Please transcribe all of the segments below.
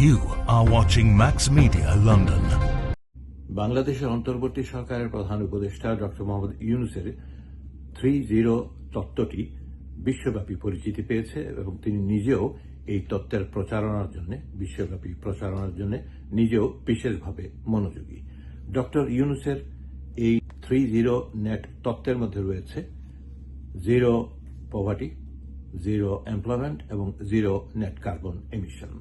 You are watching Max Media, London. বাংলাদেশের অন্তর্বর্তী সরকারের প্রধান উপদেষ্টা ডক্টর মোহাম্মদ ইউনুসের থ্রি জিরো তত্ত্বটি বিশ্বব্যাপী পরিচিতি পেয়েছে এবং তিনি নিজেও এই তত্ত্বের প্রচারণার জন্য, বিশ্বব্যাপী প্রচারণার জন্য নিজেও বিশেষভাবে মনোযোগী ডক্টর ইউনুসের এই থ্রি জিরো নেট তত্ত্বের মধ্যে রয়েছে জিরো পভার্টি, জিরো এমপ্লয়মেন্ট এবং zero net carbon emission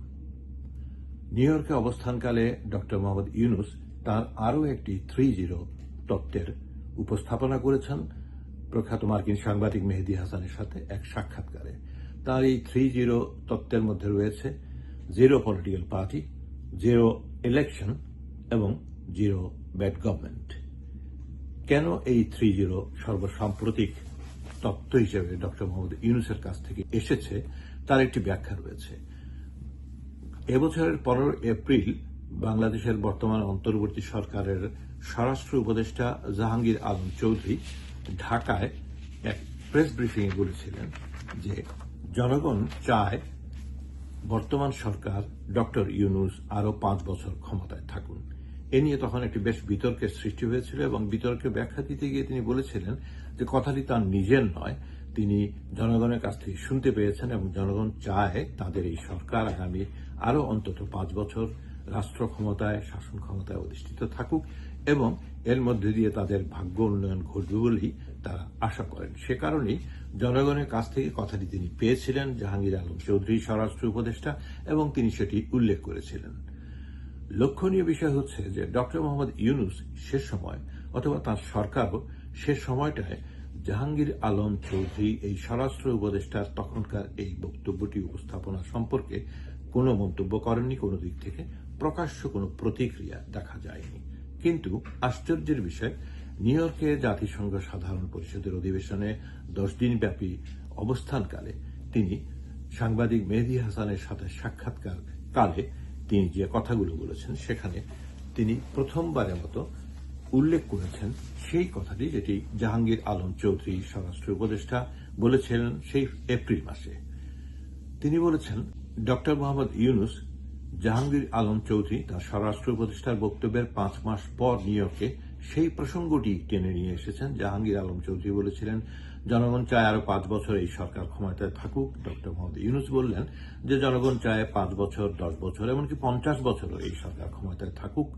new ইয়র্কে অবস্থানকালে ডক্টর মোহাম্মদ ইউনুস তার আরও একটি থ্রি জিরো তত্ত্বের উপস্থাপনা করেছেন। প্রখ্যাত মার্কিন সাংবাদিক মেহেদি হাসানের সাথে এক সাক্ষাৎকারে। তার এই থ্রি জিরো তত্ত্বের মধ্যে রয়েছে zero political party, zero election এবং জিরো ব্যাড গভর্নমেন্ট। কেন এই থ্রি জিরো সর্বসাম্প্রতিক তত্ত্ব হিসেবে ডক্টর মোহাম্মদ ইউনুসের কাছ থেকে এসেছে, তার একটি ব্যাখ্যা রয়েছে। এবছরের পনেরো এপ্রিল বাংলাদেশের বর্তমান অন্তর্বর্তী সরকারের স্বরাষ্ট্র উপদেষ্টা জাহাঙ্গীর আলম চৌধুরী ঢাকায় এক প্রেস ব্রিফিংয়ে বলেছিলেন যে জনগণ চায় বর্তমান সরকার ডক্টর ইউনুস আরও পাঁচ বছর ক্ষমতায় থাকুন। এ নিয়ে তখন একটি বেশ বিতর্কের সৃষ্টি হয়েছিল এবং বিতর্কের ব্যাখ্যা দিতে গিয়ে তিনি বলেছিলেন যে কথাটি তার নিজের নয়, তিনি জনগণের কাছ থেকে শুনতে পেয়েছেন এবং জনগণ চায় তাদের এই সরকার আগামী আরও অন্তত পাঁচ বছর রাষ্ট্র ক্ষমতায় শাসন ক্ষমতায় অধিষ্ঠিত থাকুক এবং এর মধ্যে দিয়ে তাদের ভাগ্য উন্নয়ন ঘটবে বলেই তারা আশা করেন। সে কারণেই জনগণের কাছ থেকে কথাটি তিনি পেয়েছিলেন, জাহাঙ্গীর আলম চৌধুরী স্বরাষ্ট্র উপদেষ্টা, এবং তিনি সেটি উল্লেখ করেছিলেন। লক্ষণীয় বিষয় হচ্ছে যে ডক্টর মোহাম্মদ ইউনুস সে সময়, অথবা তার সরকারও সে সময়টায় জাহাঙ্গীর আলম চৌধুরী, এই স্বরাষ্ট্র উপদেষ্টার তখনকার এই বক্তব্যটি উপস্থাপনা সম্পর্কে কোনো মন্তব্য করেননি, কোনো দিক থেকে প্রকাশ্য কোনো প্রতিক্রিয়া দেখা যায়নি। কিন্তু আশ্চর্যের বিষয়, নিউ ইয়র্কে জাতিসংঘ সাধারণ পরিষদের অধিবেশনে দশ দিনব্যাপী অবস্থানকালে তিনি সাংবাদিক মেহেদি হাসানের সাথে সাক্ষাৎকার কালে তিনি যে কথাগুলো বলেছেন, সেখানে তিনি প্রথমবারের মতো উল্লেখ করেছেন সেই কথাটি যেটি জাহাঙ্গীর আলম চৌধুরী, স্বরাষ্ট্র উপদেষ্টা বলেছিলেন সেই এপ্রিল মাসে। তিনি বলেছেন ডক্টর মোহাম্মদ ইউনুস জাহাঙ্গীর আলম চৌধুরী, তার স্বরাষ্ট্র উপদেষ্টার বক্তব্যের পাঁচ মাস পর ইয়র্কে সেই প্রসঙ্গটি টেনে নিয়ে এসেছেন জাহাঙ্গীর আলম চৌধুরী বলেছিলেন, জনগণ চায় আরও পাঁচ বছর এই সরকার ক্ষমতায় থাকুক। ডক্টর মোহাম্মদ ইউনুস বললেন যে, জনগণ চায় পাঁচ বছর, দশ বছর, এমনকি পঞ্চাশ বছরও এই সরকার ক্ষমতায় থাকুক।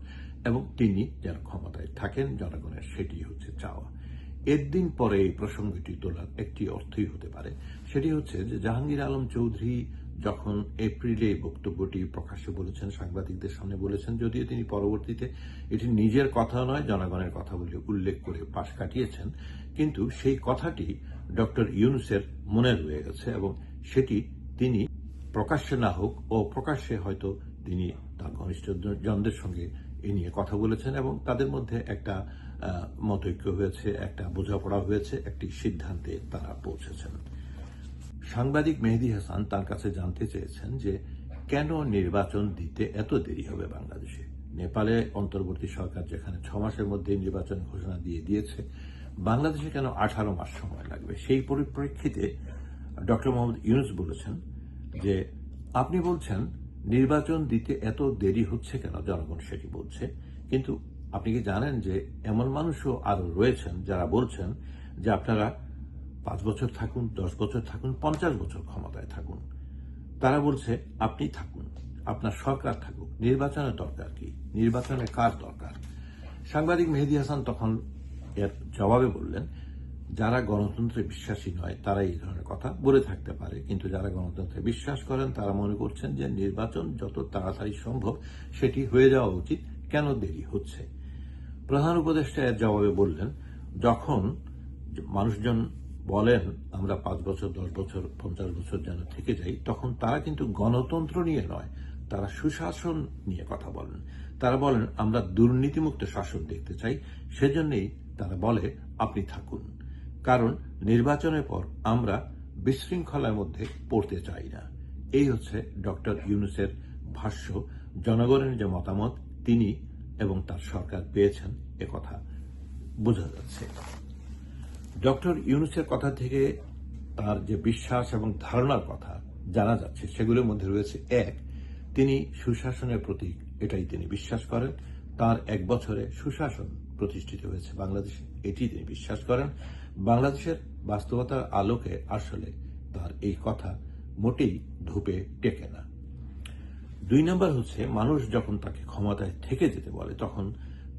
এবং তিনি যেন ক্ষমতায় থাকেন, জনগণের সেটি হচ্ছে চাওয়া। এর দিন পরে এই প্রসঙ্গটি তোলার একটি অর্থই হতে পারে। সেটি হচ্ছে যে, জাহাঙ্গীর আলম চৌধুরী যখন এপ্রিলে বক্তব্যটি প্রকাশ্যে বলেছেন, সাংবাদিকদের সামনে বলেছেন, যদিও তিনি পরবর্তীতে এটি নিজের কথা নয়, জনগণের কথা বলে উল্লেখ করে পাশ কাটিয়েছেন, কিন্তু সেই কথাটি ডক্টর ইউনুসের মনে রয়ে গেছে এবং সেটি তিনি প্রকাশ্যে না হোক ও প্রকাশ্যে হয়তো তিনি তার ঘনিষ্ঠ জনদের সঙ্গে এ নিয়ে কথা বলেছেন এবং তাদের মধ্যে একটা মতৈক্য হয়েছে, একটা বোঝাপড়া হয়েছে, একটি সিদ্ধান্তে তারা পৌঁছেছেন। সাংবাদিক মেহেদি হাসান তার কাছে জানতে চেয়েছেন যে কেন নির্বাচন দিতে এত দেরি হবে বাংলাদেশে? নেপালে অন্তর্বর্তী সরকার যেখানে ছ মাসের মধ্যে নির্বাচন ঘোষণা দিয়ে দিয়েছে, বাংলাদেশে কেন আঠারো মাস সময় লাগবে? সেই পরিপ্রেক্ষিতে ডক্টর মোহাম্মদ ইউনুস বলেছেন যে, আপনি বলছেন নির্বাচন দিতে এত দেরি হচ্ছে কেন? জনগণ সেটি বলছে। কিন্তু আপনি কি জানেন যে এমন মানুষও আরও রয়েছেন যারা বলছেন যে আপনারা পাঁচ বছর থাকুন, দশ বছর থাকুন, পঞ্চাশ বছর ক্ষমতায় থাকুন। তারা বলছে, আপনি থাকুন, আপনার সরকার থাকুক। নির্বাচনের দরকার কি? নির্বাচনে কার দরকার? সাংবাদিক মেহেদি হাসান তখন এর জবাবে বললেন, যারা গণতন্ত্রে বিশ্বাসী নয় তারা এই ধরনের কথা বলে থাকতে পারে। কিন্তু যারা গণতন্ত্রে বিশ্বাস করেন, তারা মনে করছেন যে নির্বাচন যত তাড়াতাড়ি সম্ভব সেটি হয়ে যাওয়া উচিত, কেন দেরি হচ্ছে? প্রধান উপদেষ্টা এর জবাবে বললেন, যখন মানুষজন বলেন, আমরা পাঁচ বছর, দশ বছর, পঞ্চাশ বছর যেন থেকে যাই, তখন তারা কিন্তু গণতন্ত্র নিয়ে নয়, তারা সুশাসন নিয়ে কথা বলেন। তারা বলেন, আমরা দুর্নীতিমুক্ত শাসন দেখতে চাই, সেজন্যই তারা বলে, আপনি থাকুন। কারণ নির্বাচনের পর আমরা বিশৃঙ্খলার মধ্যে পড়তে চাই না। এই হচ্ছে ডক্টর ইউনুসের ভাষ্য, জনগণের যে মতামত, তিনি এবং তার সরকার পেয়েছেন কথা। বোঝা যাচ্ছে। ডক্টর ইউনুসের কথা থেকে তার যে বিশ্বাস এবং ধারণার কথা জানা যাচ্ছে, সেগুলোর মধ্যে রয়েছে এক, তিনি সুশাসনের প্রতীক এটাই তিনি বিশ্বাস করেন, তার এক বছরে সুশাসন প্রতিষ্ঠিত হয়েছে বাংলাদেশে, এটি তিনি বিশ্বাস করেন। বাংলাদেশের বাস্তবতার আলোকে আসলে তার এই কথা মোটেই ধূপে টেকে না। দুই নম্বর হচ্ছে, মানুষ যখন তাকে ক্ষমতায় থেকে যেতে বলে, তখন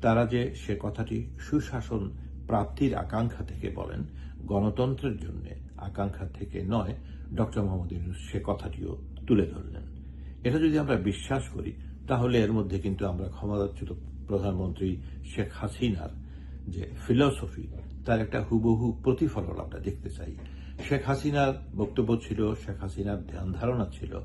তারা যে সে কথাটি সুশাসন প্রাপ্তির আকাঙ্ক্ষা থেকে বলেন, গণতন্ত্রের জন্য আকাঙ্ক্ষা থেকে নয়, ডক্টর মোহাম্মদ ইউনুস সে কথাটিও তুলে ধরলেন। এটা যদি আমরা বিশ্বাস করি, তাহলে এর মধ্যে কিন্তু আমরা ক্ষমতাচ্যুত প্রধানমন্ত্রী শেখ হাসিনার যে ফিলসফি তার একটা হুবহু প্রতিফলন আমরা দেখতে চাই। শেখ হাসিনার বক্তব্য ছিল, শেখ হাসিনার ধ্যান ধারণা ছিল,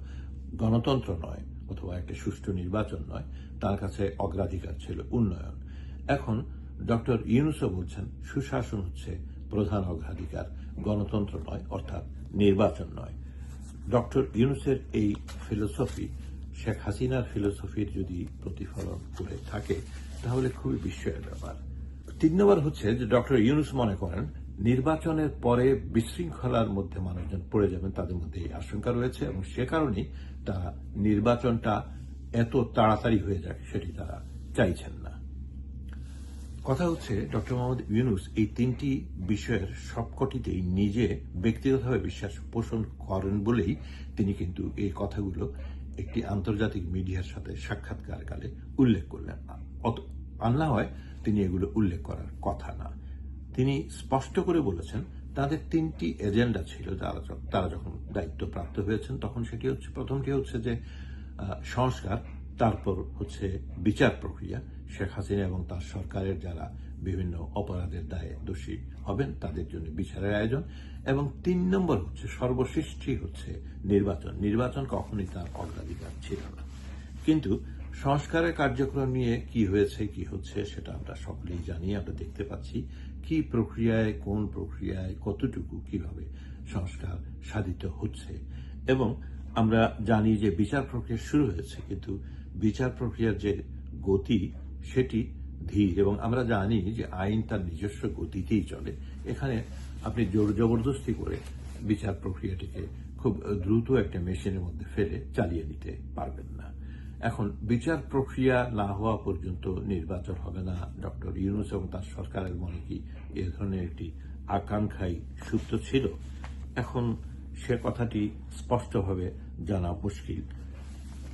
গণতন্ত্র নয় অথবা একটা সুষ্ঠু নির্বাচন নয়, তার কাছে অগ্রাধিকার ছিল উন্নয়ন। এখন ডক্টর ইউনুসও বলছেন, সুশাসন হচ্ছে প্রধান অগ্রাধিকার, গণতন্ত্র নয়, অর্থাৎ নির্বাচন নয়। ডক্টর ইউনুসের এই ফিলোসফি, শেখ হাসিনার ফিলোসফির যদি প্রতিফলন করে থাকে, তাহলে খুবই বিস্ময়ের ব্যাপার। তিন নম্বর হচ্ছে যে ডক্টর ইউনুস মনে করেন, নির্বাচনের পরে বিশৃঙ্খলার মধ্যে মানুষজন পড়ে যাবেন, তাদের মধ্যে এই আশঙ্কা রয়েছে এবং সে কারণেই তারা নির্বাচনটা এত তাড়াতাড়ি হয়ে যাক, সেটি তারা চাইছেন না। কথা হচ্ছে, ডক্টর মোহাম্মদ ইউনুস এই তিনটি বিষয়ের সবকটিতেই নিজে ব্যক্তিগতভাবে বিশ্বাস পোষণ করেন বলেই তিনি কিন্তু এই কথাগুলো একটি আন্তর্জাতিক মিডিয়ার সাথে সাক্ষাৎকার কালে উল্লেখ করলেন। না হয় তিনি এগুলো উল্লেখ করার কথা না। তিনি স্পষ্ট করে বলেছেন, তাদের তিনটি এজেন্ডা ছিল যারা তারা যখন দায়িত্ব প্রাপ্ত হয়েছেন, তখন সেটি হচ্ছে প্রথমটি হচ্ছে যে সংস্কার, তারপর হচ্ছে বিচার প্রক্রিয়া শেখ হাসিনা এবং তার সরকারের যারা বিভিন্ন অপরাধের দায়ে দোষী হবেন, তাদের জন্য বিচারের আয়োজন। এবং তিন নম্বর হচ্ছে সর্বশ্রেষ্ঠই হচ্ছে নির্বাচন। নির্বাচন কখনই তার অগ্রাধিকার ছিল না। কিন্তু সংস্কারের কার্যক্রম নিয়ে কি হয়েছে, কি হচ্ছে, সেটা আমরা সকলেই জানি, আমরা দেখতে পাচ্ছি। কি প্রক্রিয়ায়, কোন প্রক্রিয়ায়, কতটুকু, কীভাবে সংস্কার সাধিত হচ্ছে। এবং আমরা জানি যে বিচার প্রক্রিয়া শুরু হয়েছে, কিন্তু বিচার প্রক্রিয়ার যে গতি সেটি ধীর এবং আমরা জানি যে আইন তার নিজস্ব গতিতেই চলে। এখানে আপনি জোর জবরদস্তি করে বিচার প্রক্রিয়াটিকে খুব দ্রুত একটা মেশিনের মধ্যে ফেলে চালিয়ে নিতে পারবেন না। এখন, বিচার প্রক্রিয়া না হওয়া পর্যন্ত নির্বাচন হবে না। ডক্টর ইউনুস এবং তার সরকারের মনে কি এ ধরনের একটি আকাঙ্ক্ষাই সুপ্ত ছিল? এখন সে কথাটি স্পষ্টভাবে জানা মুশকিল।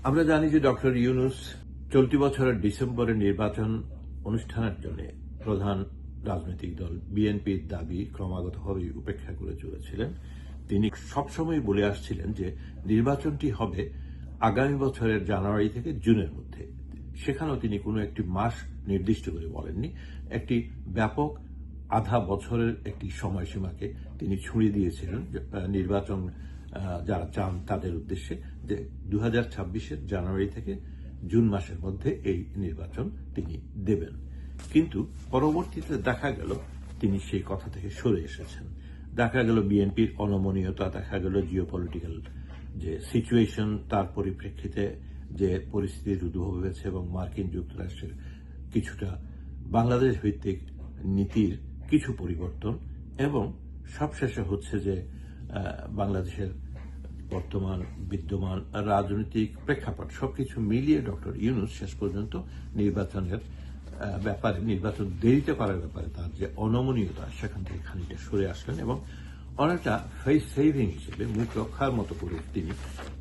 আমরা জানি যে ডক্টর ইউনুস চলতি বছরের ডিসেম্বরে নির্বাচন অনুষ্ঠানের জন্য প্রধান রাজনৈতিক দল বিএনপির দাবি ক্রমাগতভাবেই উপেক্ষা করে চলেছিলেন। তিনি সবসময় বলে আসছিলেন যে নির্বাচনটি হবে আগামী বছরের জানুয়ারি থেকে জুনের মধ্যে। সেখানেও তিনি কোনো একটি মাস নির্দিষ্ট করে বলেননি। একটি ব্যাপক আধা বছরের একটি সময়সীমাকে তিনি ছুঁড়ে দিয়েছিলেন নির্বাচন যারা চান তাদের উদ্দেশ্যে যে দু হাজার জানুয়ারি থেকে জুন মাসের মধ্যে এই নির্বাচন তিনি দেবেন। কিন্তু পরবর্তীতে দেখা গেল তিনি সেই কথা থেকে সরে এসেছেন। দেখা গেল বিএনপির অনমনীয়তা, দেখা গেল জিও পলিটিক্যাল যে সিচুয়েশন তার পরিপ্রেক্ষিতে যে পরিস্থিতির উদ্ভব হয়েছে এবং মার্কিন যুক্তরাষ্ট্রের কিছুটা বাংলাদেশ ভিত্তিক নীতির কিছু পরিবর্তন এবং সবশেষে হচ্ছে যে বাংলাদেশের বর্তমান বিদ্যমান রাজনৈতিক প্রেক্ষাপট সবকিছু মিলিয়ে ডক্টর ইউনুস শেষ পর্যন্ত নির্বাচনের ব্যাপারে নির্বাচন দেরিতে করার ব্যাপারে তার যে অনমনীয়তা সেখান থেকে খানিকটা সরে আসলেন এবং অনেকটা ফেস সেভিং হিসেবে মুখ রক্ষার মতো করে তিনি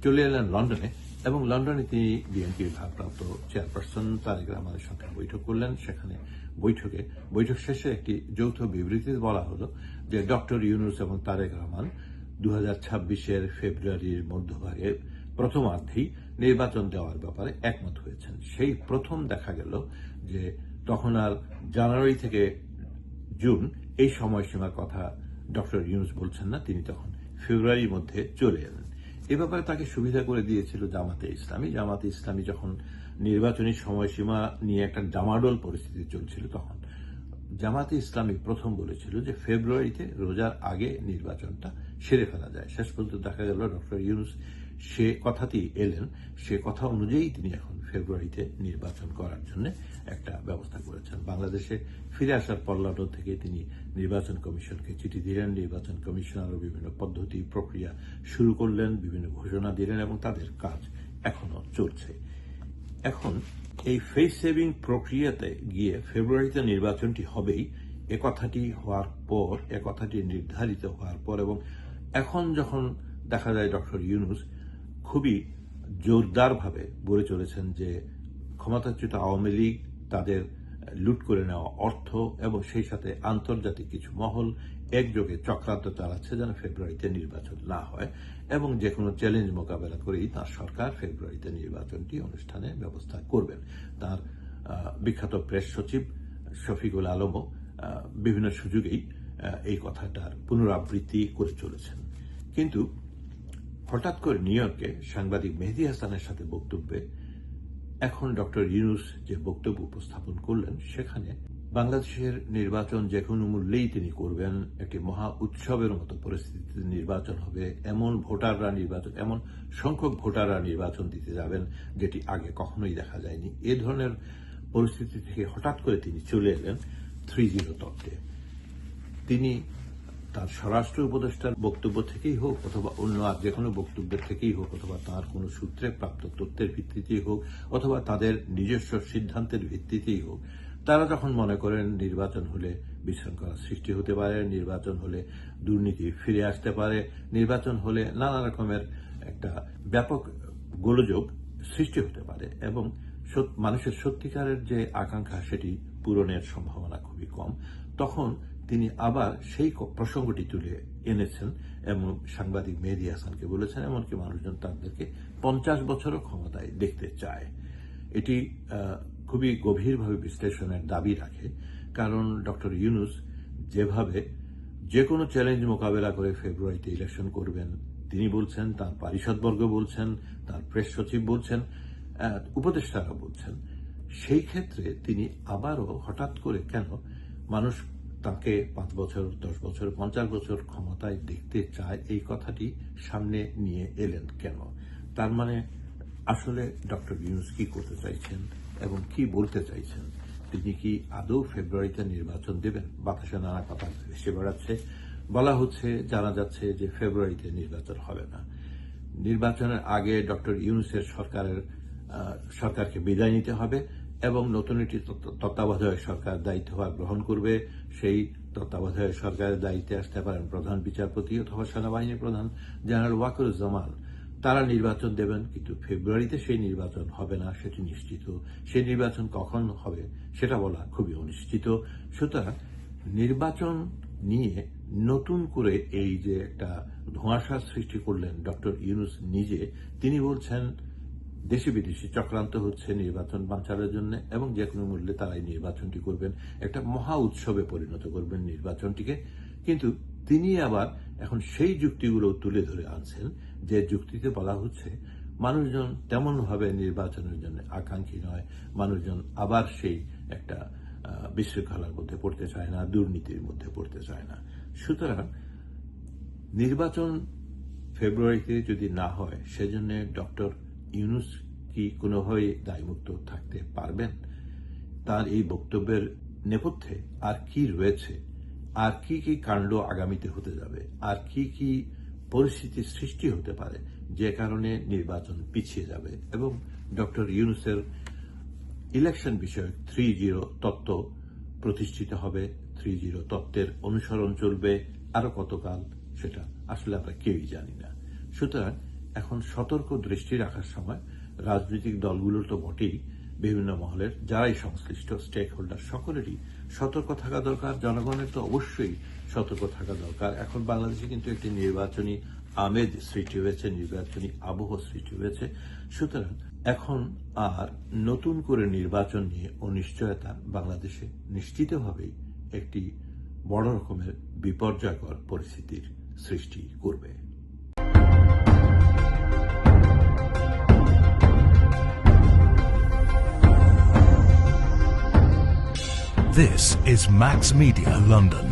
চলে এলেন লন্ডনে এবং লন্ডনে তিনি বিএনপির ভারপ্রাপ্ত চেয়ারপারসন তারেক রহমানের সঙ্গে বৈঠক করলেন। সেখানে বৈঠকে, বৈঠক শেষে একটি যৌথ বিবৃতিতে বলা হলো যে ডক্টর ইউনুস এবং তারেক রহমান দু হাজার ছাব্বিশের ফেব্রুয়ারির মধ্যভাগে প্রথমার্ধেই নির্বাচন দেওয়ার ব্যাপারে একমত হয়েছেন। সেই প্রথম দেখা গেল যে তখন আর জানুয়ারি থেকে জুন এই সময়সীমার কথা ডক্টর ইউনুস বলছেন না, তিনি তখন ফেব্রুয়ারির মধ্যে চলে এলেন। এ ব্যাপারে তাকে সুবিধা করে দিয়েছিল জামাতে ইসলামী। জামাতে ইসলামী যখন নির্বাচনী সময়সীমা নিয়ে একটা ডামাডোল পরিস্থিতি চলছিল তখন জামাতে ইসলামী প্রথম বলেছিল যে ফেব্রুয়ারিতে রোজার আগে নির্বাচনটা সেরে ফেলা যায়। শেষ পর্যন্ত দেখা গেল ডক্টর ইউনুস সে কথাতেই এলেন। সে কথা অনুযায়ী তিনি এখন ফেব্রুয়ারিতে নির্বাচন করার জন্য একটা ব্যবস্থা করেছেন। বাংলাদেশে ফিরে আসার পল্লাটো থেকে তিনি নির্বাচন কমিশনকে চিঠি দিলেন। নির্বাচন কমিশন আরও বিভিন্ন পদ্ধতি, প্রক্রিয়া শুরু করলেন, বিভিন্ন ঘোষণা দিলেন এবং তাদের কাজ এখনও চলছে। এখন এই ফেস সেভিং প্রক্রিয়াতে গিয়ে ফেব্রুয়ারিতে নির্বাচনটি হবেই, এ কথাটি হওয়ার পর, এ কথাটি নির্ধারিত হওয়ার পর এবং এখন যখন দেখা যায় ডক্টর ইউনুস খুবই জোরদারভাবে বলে চলেছেন যে ক্ষমতাচ্যুত আওয়ামী লীগ তাদের লুট করে নেওয়া অর্থ এবং সেই সাথে আন্তর্জাতিক কিছু মহল একযোগে চক্রান্ত চালাচ্ছে যেন ফেব্রুয়ারিতে নির্বাচন না হয় এবং যে কোনো চ্যালেঞ্জ মোকাবেলা করেই তার সরকার ফেব্রুয়ারিতে নির্বাচনটি অনুষ্ঠানে ব্যবস্থা করবেন। তার বিখ্যাত প্রেস সচিব শফিকুল আলমও বিভিন্ন সুযোগেই এই কথাটার পুনরাবৃত্তি করে চলেছেন। কিন্তু হঠাৎ করে নিউ ইয়র্কে সাংবাদিক মেহেদি হাসানের সাথে বক্তব্যে এখন ডক্টর ইউনুস যে বক্তব্য উপস্থাপন করলেন, সেখানে বাংলাদেশের নির্বাচন যে কোনো মূল্যেই তিনি করবেন, একটি মহা উৎসবের মতো পরিস্থিতিতে নির্বাচন হবে। এমন ভোটাররা নির্বাচন, এমন সংখ্যক ভোটাররা নির্বাচন দিতে যাবেন, যেটি আগে কখনোই দেখা যায়নি। এ ধরনের পরিস্থিতি থেকে হঠাৎ করে তিনি চলে এলেন থ্রি জিরো তত্ত্বে। তিনি তার স্বরাষ্ট্র উপদেষ্টার বক্তব্য থেকেই হোক, অথবা অন্য আর যে কোনো বক্তব্যের থেকেই হোক, অথবা তার কোনো সূত্রে প্রাপ্ত তথ্যের ভিত্তিতেই হোক, অথবা তাদের নিজস্ব সিদ্ধান্তের ভিত্তিতেই হোক তারা যখন মনে করেন নির্বাচন হলে বিশৃঙ্খলা সৃষ্টি হতে পারে, নির্বাচন হলে দুর্নীতি ফিরে আসতে পারে, নির্বাচন হলে নানা রকমের একটা ব্যাপক গোলযোগ সৃষ্টি হতে পারে এবং মানুষের সত্যিকারের যে আকাঙ্ক্ষা সেটি পূরণের সম্ভাবনা খুবই কম। তখন তিনি আবার সেই প্রসঙ্গটি তুলে এনেছেন এবং সাংবাদিক মেহেদি হাসানকে বলেছেন, এমনকি মানুষজন তাদেরকে পঞ্চাশ বছরও ক্ষমতায় দেখতে চায়। এটি খুবই গভীরভাবে বিশ্লেষণের দাবি রাখে, কারণ ডক্টর ইউনুস যেভাবে যে কোনো চ্যালেঞ্জ মোকাবেলা করে ফেব্রুয়ারিতে ইলেকশন করবেন, তিনি বলছেন, তার পারিষদবর্গ বলছেন, তার প্রেস সচিব বলছেন উপদেষ্টারা বলছেন, সেই ক্ষেত্রে তিনি আবারও হঠাৎ করে কেন মানুষ তাকে পাঁচ বছর, দশ বছর, পঞ্চাশ বছর ক্ষমতায় দেখতে চায়, এই কথাটি সামনে নিয়ে এলেন কেন? তার মানে আসলে ডক্টর ইউনুস কি করতে চাইছেন? এবং কি বলতে চাইছেন? তিনি কি আদৌ ফেব্রুয়ারিতে নির্বাচন দেবেন? বাতাসে নানা কথা ভেসে বেড়াচ্ছে। বলা হচ্ছে, জানা যাচ্ছে যে ফেব্রুয়ারিতে নির্বাচন হবে না। নির্বাচনের আগে ডক্টর ইউনুসের সরকারের সরকারকে বিদায় নিতে হবে এবং নতুন একটি তত্ত্ব- তত্ত্বাবধায়ক সরকার দায়িত্বভার গ্রহণ করবে। সেই তত্ত্বাবধায়ক সরকারের দায়িত্বে আসতে পারেন প্রধান বিচারপতি অথবা সেনাবাহিনী প্রধান জেনারেল ওয়াকুরুজ্জামান। তারা নির্বাচন দেবেন, কিন্তু ফেব্রুয়ারিতে সেই নির্বাচন হবে না, সেটি নিশ্চিত। সেই নির্বাচন কখন হবে সেটা বলা খুবই অনিশ্চিত। সুতরাং নির্বাচন নিয়ে নতুন করে এই যে একটা ধোঁয়াশার সৃষ্টি করলেন ডক্টর ইউনুস নিজে, তিনি বলছেন, দেশি বিদেশি চক্রান্ত হচ্ছে নির্বাচন বাঁচানোর জন্য এবং যে কোনো মূল্যে তারা এই নির্বাচনটি করবেন। একটা মহা উৎসবে পরিণত করবেন নির্বাচনটিকে। কিন্তু তিনি আবার এখন সেই যুক্তিগুলো তুলে ধরে আনছেন যে যুক্তিতে বলা হচ্ছে, মানুষজন তেমনভাবে নির্বাচনের জন্য আকাঙ্ক্ষী নয়। মানুষজন আবার সেই একটা বিশৃঙ্খলার মধ্যে পড়তে চায় না, দুর্নীতির মধ্যে পড়তে চায় না। সুতরাং নির্বাচন ফেব্রুয়ারিতে যদি না হয়, সেজন্য ডক্টর ইউনুস কি কোনোভাবে দায়মুক্ত থাকতে পারবেন? তার এই বক্তব্যের নেপথ্যে আর কি রয়েছে? আর কি কি কাণ্ড আগামীতে হতে যাবে? আর কি কি পরিস্থিতির সৃষ্টি হতে পারে, যে কারণে নির্বাচন পিছিয়ে যাবে। এবং ডক্টর ইউনুসের ইলেকশন বিষয়ক থ্রি জিরো তত্ত্ব প্রতিষ্ঠিত হবে। থ্রি জিরো তত্ত্বের অনুসরণ চলবে আরও কতকাল সেটা আসলে আমরা কেউই জানি না। সুতরাং এখন সতর্ক দৃষ্টি রাখার সময় রাজনৈতিক দলগুলোর তো বটেই, বিভিন্ন মহলের যারাই সংশ্লিষ্ট স্টেক হোল্ডার সকলেরই সতর্ক থাকা দরকার। জনগণের তো অবশ্যই সতর্ক থাকা দরকার। এখন বাংলাদেশে কিন্তু একটি নির্বাচনী আমেজ সৃষ্টি হয়েছে, নির্বাচনী আবহ সৃষ্টি হয়েছে। সুতরাং এখন আর নতুন করে নির্বাচন নিয়ে অনিশ্চয়তা বাংলাদেশে নিশ্চিতভাবেই একটি বড় রকমের বিপর্যয়কর পরিস্থিতির সৃষ্টি করবে। This is Max Media London.